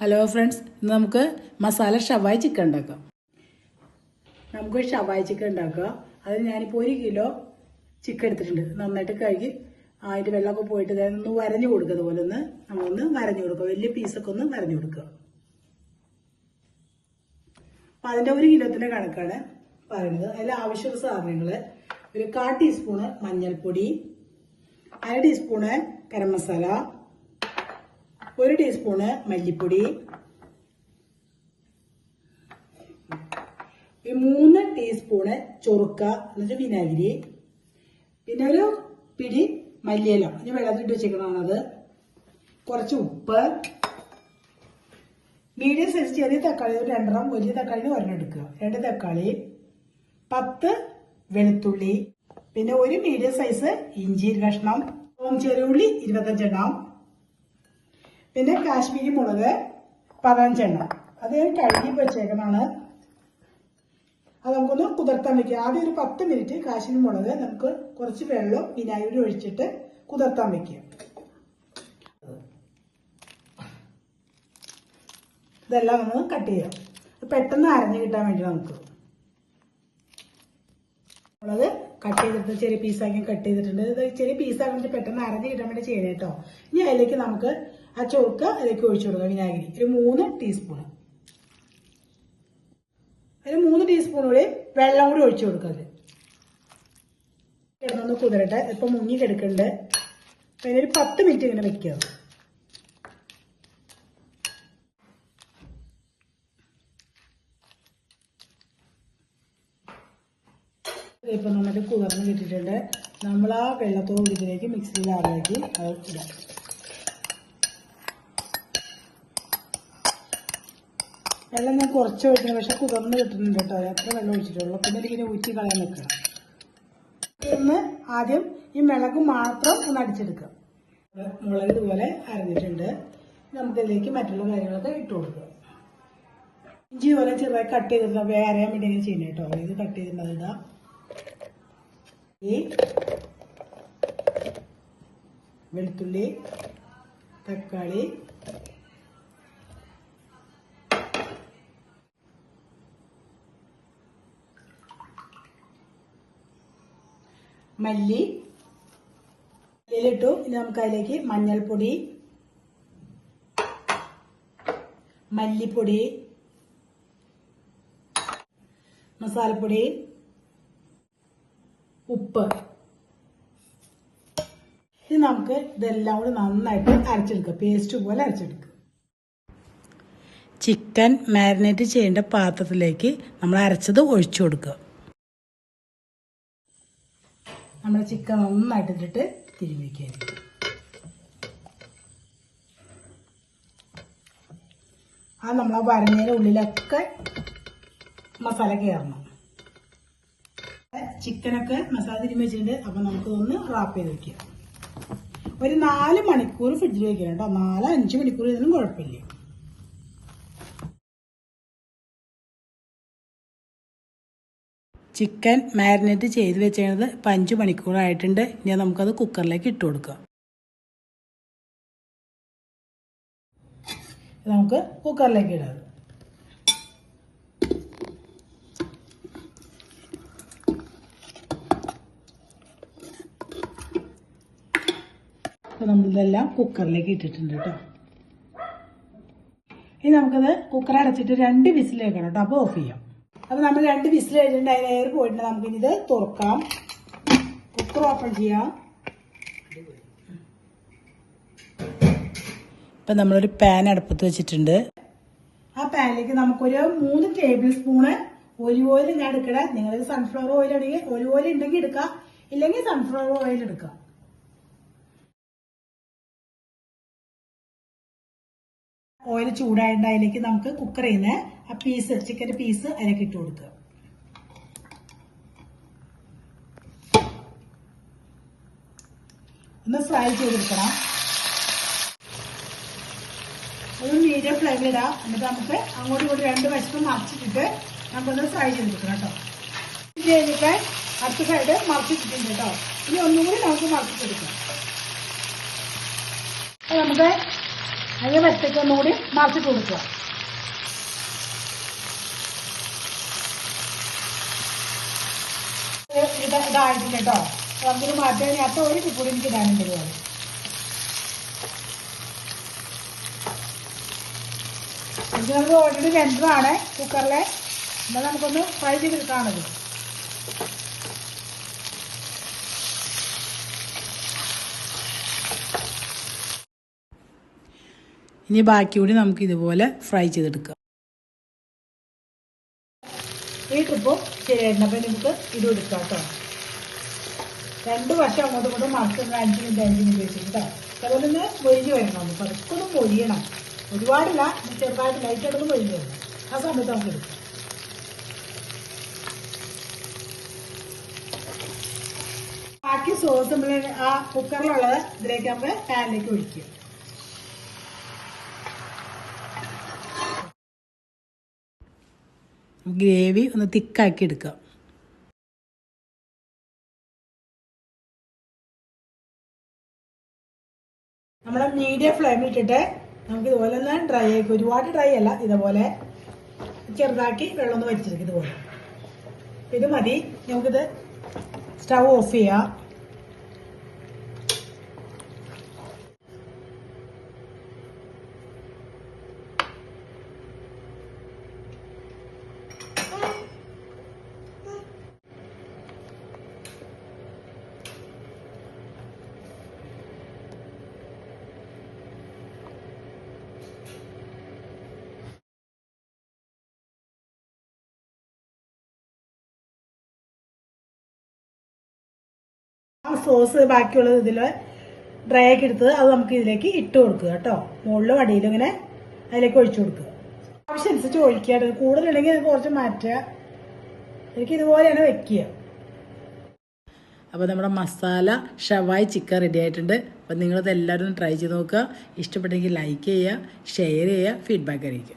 Hello friends ഇന്ന് നമുക്ക് മസാല ഷവായി chicken ഉണ്ടാക്കാം. നമുക്ക് ഷവായി ചിക്കൻ ഉണ്ടാക്കാം. അതിന് ഞാനിപ്പോൾ ഒരു കിലോ ചിക്കൻ എടുത്തിട്ടുണ്ട്. നന്നായിട്ട് കഴുകി ആയിട്ട് വെള്ളമൊക്കെ പോയിട്ട് ഒന്ന് വരഞ്ഞു കൊടുക്കുക അതുപോലെ ഒന്ന് നമ്മളൊന്ന് വരഞ്ഞു കൊടുക്കുക വലിയ പീസൊക്കെ ഒന്ന് വരഞ്ഞു കൊടുക്കുക അപ്പം അതിന്റെ ഒരു കിലോത്തിന്റെ കണക്കാണ് പറയുന്നത്. അതിൽ ആവശ്യമുള്ള സാധനങ്ങൾ ഒരു കാ ടീസ്പൂണ് മഞ്ഞൾപ്പൊടി അര ടീസ്പൂണ് ഗരം മസാല ഒരു ടീസ്പൂണ് മല്ലിപ്പൊടി. ഈ മൂന്ന് ടീസ്പൂണ് ചൊറുക്ക എന്നുവെച്ചാൽ വിനാഗിരി. പിന്നെ ഒരു പിടി മല്ലിയില. ഇനി വെള്ളത്തിട്ട് വെച്ചേക്കണത് കുറച്ച് ഉപ്പ്. മീഡിയം സൈസ് ചെറിയ തക്കാളി ഒരു രണ്ടെണ്ണം വലിയ തക്കാളി ഒരെണ്ണെടുക്കുക രണ്ട് തക്കാളി പത്ത് വെളുത്തുള്ളി പിന്നെ ഒരു മീഡിയം സൈസ് ഇഞ്ചി കഷ്ണം ചെറിയുള്ളി ഇരുപത്തഞ്ചെണ്ണം പിന്നെ കാശ്മീരി മുളക് പതിനഞ്ചെണ്ണം അത് ഞാൻ കഴുകി വെച്ചേക്കണാണ് അത് നമുക്കൊന്ന് കുതിർത്താൻ വെക്കുക ആദ്യം ഒരു പത്ത് മിനിറ്റ് കാശ്മീരി മുളക് നമുക്ക് കുറച്ച് വെള്ളം വിനാഗിരി ഒഴിച്ചിട്ട് കുതിർത്താൻ വെക്കുക ഇതെല്ലാം നമ്മൾ കട്ട് ചെയ്യാം. പെട്ടെന്ന് അരഞ്ഞു കിട്ടാൻ വേണ്ടി നമുക്ക്. മുളക് കട്ട് ചെയ്തിട്ട് ചെറിയ പീസാക്കി കട്ട് ചെയ്തിട്ടുണ്ട്. ചെറിയ പീസാക്കിട്ട് പെട്ടെന്ന് അരഞ്ഞു കിട്ടാൻ വേണ്ടി ചെയ്യണം കേട്ടോ. ഇനി അതിലേക്ക് നമുക്ക് ആ ചോക്ക് അതിലേക്ക് ഒഴിച്ചു കൊടുക്കുക വിനാഗിരി. ഒരു മൂന്ന് ടീസ്പൂൺ ഒരു മൂന്ന് ടീസ്പൂൺ കൂടി വെള്ളം കൂടി ഒഴിച്ചു കൊടുക്കുക അതിൽ കിടന്നൊന്ന് കുതിരട്ടെ. ഇപ്പൊ മുങ്ങി കിടക്കുന്നുണ്ട് പിന്നെ ഒരു പത്ത് മിനിറ്റ് ഇങ്ങനെ വെക്കുക. ഇപ്പൊ നമുക്ക് കുതിർന്ന് കിട്ടിയിട്ടുണ്ട്. നമ്മൾ ആ വെള്ളത്തോട് ഇതിലേക്ക് മിക്സിയിൽ ആളാക്കി അത് ഇടാം. വെള്ളം ഞാൻ കുറച്ച് ഒഴിക്കണം പക്ഷെ കുതിർന്ന് കിട്ടുന്നുണ്ട് കേട്ടോ. എത്ര വെള്ളം ഒഴിച്ചിട്ടുള്ളൂ പിന്നെ എനിക്കിനെ ഊറ്റി കളയാൻ നിൽക്കണം ഒന്ന് ആദ്യം ഈ മിളക് മാത്രം ഒന്ന് അടിച്ചെടുക്കുക. മുളക് ഇതുപോലെ അരഞ്ഞിട്ടുണ്ട്. നമുക്കിതിലേക്ക് മറ്റുള്ള കാര്യങ്ങളൊക്കെ ഇട്ട് കൊടുക്കുക. ഇഞ്ചി പോലെ ചെറുതായി കട്ട് ചെയ്തിട്ട് വേറെ വേണ്ടി ഇങ്ങനെ ചെയ്യുന്നത് കേട്ടോ. ഇത് കട്ട് ചെയ്തിരുന്നത് ഇടാം ഈ വെളുത്തുള്ളി തക്കാളി മല്ലി മല്ലിയിലിട്ടു. ഇനി നമുക്ക് അതിലേക്ക് മഞ്ഞൾപ്പൊടി മല്ലിപ്പൊടി മസാലപ്പൊടി ഉപ്പ്. ഇനി നമുക്ക് ഇതെല്ലാം കൂടി നന്നായിട്ട് അരച്ചെടുക്കുക പേസ്റ്റ് പോലെ അരച്ചെടുക്കുക ചിക്കൻ മാരിനേറ്റ് ചെയ്യേണ്ട പാത്രത്തിലേക്ക് നമ്മൾ അരച്ചത് ഒഴിച്ചു കൊടുക്കുക. നമ്മുടെ ചിക്കൻ നന്നായിട്ട് ഇട്ടിട്ട് തിരുമിക്കായിരിക്കും അത് ആ വരഞ്ഞതിന്റെ ഉള്ളിലൊക്കെ മസാല കയറണം ചിക്കനൊക്കെ മസാല തിരുമ്മി വെച്ചിട്ടുണ്ട്. അപ്പം നമുക്കിതൊന്ന് റാപ്പ് ചെയ്ത് വെക്കാം. ഒരു നാല് മണിക്കൂർ ഫ്രിഡ്ജിൽ വെക്കണം കേട്ടോ. നാല് അഞ്ച് മണിക്കൂർ ഇതിനും കുഴപ്പമില്ല. ചിക്കൻ മാരിനേറ്റ് ചെയ്ത് വെച്ചത് ഇപ്പം അഞ്ച് മണിക്കൂറായിട്ടുണ്ട്. ഇനി നമുക്കത് കുക്കറിലേക്ക് ഇട്ട് കൊടുക്കാം. നമുക്ക് കുക്കറിലേക്ക് ഇടാം. അപ്പോൾ നമ്മളിതെല്ലാം കുക്കറിലേക്ക് ഇട്ടിട്ടുണ്ട് കേട്ടോ. ഇനി നമുക്കത് കുക്കർ അടച്ചിട്ട് രണ്ട് വിസിൽ കേട്ടോ. അപ്പോൾ ഓഫ് ചെയ്യാം. അപ്പോൾ നമ്മൾ രണ്ട് വിസിൽ കഴിഞ്ഞിട്ട് അതിന് എയർ പോയിട്ടുണ്ട്. നമുക്കിനി ഇത് തുറക്കാം. കുക്കർ ഓപ്പൺ ചെയ്യാം. ഇപ്പം നമ്മളൊരു പാൻ അടുപ്പത്ത് വെച്ചിട്ടുണ്ട്. ആ പാനിലേക്ക് നമുക്കൊരു മൂന്ന് ടേബിൾ സ്പൂണ് ഒലിവ് ഓയിൽ ഞാൻ എടുക്കണേ. നിങ്ങൾ സൺഫ്ലവർ ഓയിൽ ഉണ്ടെങ്കിൽ ഒലിവ് ഓയിൽ ഉണ്ടെങ്കിൽ എടുക്കാം. ഇല്ലെങ്കിൽ സൺഫ്ലവർ ഓയിൽ എടുക്കാം. ഓയിൽ ചൂടായിട്ട് നമുക്ക് കുക്കർ ചെയ്യുന്ന ആ പീസ് ചിക്കന്റെ പീസ് അതിലേക്ക് ഇട്ട് കൊടുക്കുക. ഒന്ന് ഫ്രൈ ചെയ്തെടുക്കണം. ഒരു മീഡിയം ഫ്ലെയിമിൽ ഇടാം. എന്നിട്ട് നമുക്ക് അങ്ങോട്ടും ഇങ്ങോട്ടും രണ്ട് വശത്തും മറിച്ചിട്ടിട്ട് നമുക്കൊന്ന് ഫ്രൈ ചെയ്തെടുക്കണം കേട്ടോ. ഇത് കഴിഞ്ഞിട്ട് അടുത്ത സൈഡ് മറിച്ചിട്ടിട്ടുണ്ട് കേട്ടോ. ഇനി ഒന്നും കൂടി നമുക്ക് മറിച്ചിട്ടെടുക്കാം. നമുക്ക് അതിന് വറ്റയ്ക്ക് ഒന്നുകൂടി മറിച്ചിട്ട് കൊടുക്കുക. ഇത് ഇതായിട്ടില്ല കേട്ടോ. നമുക്കിത് മാറ്റാൻ അത്ര ഒരു കൂടി എനിക്ക് ഇടാനുണ്ട് തരുവാണ് ഇത് നമുക്ക് ഓൾറെഡി വെന്തതാണ് കുക്കറിലെ എന്നാൽ നമുക്കൊന്ന് ഫ്രൈ ചെയ്തെടുക്കാണത് ഇനി ബാക്കി കൂടി നമുക്ക് ഇതുപോലെ ഫ്രൈ ചെയ്തെടുക്കാം. ഈ ട്രിപ്പും ശരിയായിരുന്നു അപ്പം നമുക്ക് ഇത് എടുക്കാം കേട്ടോ. രണ്ട് വശം അങ്ങോട്ടും ഇങ്ങോട്ടും മറക്കുന്ന അഞ്ച് മിനിറ്റ് അഞ്ച് മിനിറ്റ് വെച്ചിട്ട് കേട്ടോ. അതുപോലെ ഒന്ന് മൊഴിഞ്ഞ് വരണം ഒന്ന് മൊരിയണം. ഒന്ന് മൊഴിയണം ഒരുപാടില്ല ചെറുതായിട്ട് ചെറുതായിട്ട് അടുത്ത് മൊഴിഞ്ഞ് വരണം. ആ സമയത്ത് നമുക്ക് എടുക്കാം. ബാക്കി സോസ് നമ്മൾ ആ കുക്കറിലുള്ളത് ഇതിലേക്ക് നമ്മൾ പാനിലേക്ക് ഒഴിക്കുക. ഗ്രേവി ഒന്ന് തിക്കാക്കി എടുക്കാം. നമ്മുടെ മീഡിയം ഫ്ലെയിമിൽ ഇട്ടിട്ട് നമുക്ക് ഇതുപോലെ ഒന്ന് ഡ്രൈ ആക്കി ഒരുപാട് ഡ്രൈ അല്ല ഇതേപോലെ ചെറുതാക്കി വെള്ളം ഒന്ന് വലിച്ചെടുക്കും ഇതുപോലെ. ഇത് മതി. നമുക്കിത് സ്റ്റൗ ഓഫ് ചെയ്യാം. ആ സോസ് ബാക്കിയുള്ളത് ഇതിൽ ഡ്രൈ ആക്കി എടുത്തത് അത് നമുക്ക് ഇതിലേക്ക് ഇട്ട് കൊടുക്കുക കേട്ടോ. മുകളിലും അടിയിലും ഇങ്ങനെ അതിലേക്ക് ഒഴിച്ചു കൊടുക്കുക. ആവശ്യമനുസരിച്ച് ഒഴിക്കുക കൂടുതലുണ്ടെങ്കിൽ നമുക്ക് കുറച്ച് മാറ്റുക. എനിക്ക് ഇതുപോലെയാണ് വെക്കുക. അപ്പോൾ നമ്മുടെ മസാല ഷവായ് ചിക്കൻ റെഡി ആയിട്ടുണ്ട്. അപ്പോൾ നിങ്ങളത് എല്ലാവരും ട്രൈ ചെയ്ത് നോക്കുക. ഇഷ്ടപ്പെട്ടെങ്കിൽ ലൈക്ക് ചെയ്യുക ഷെയർ ചെയ്യുക ഫീഡ്ബാക്ക് അറിയിക്കുക.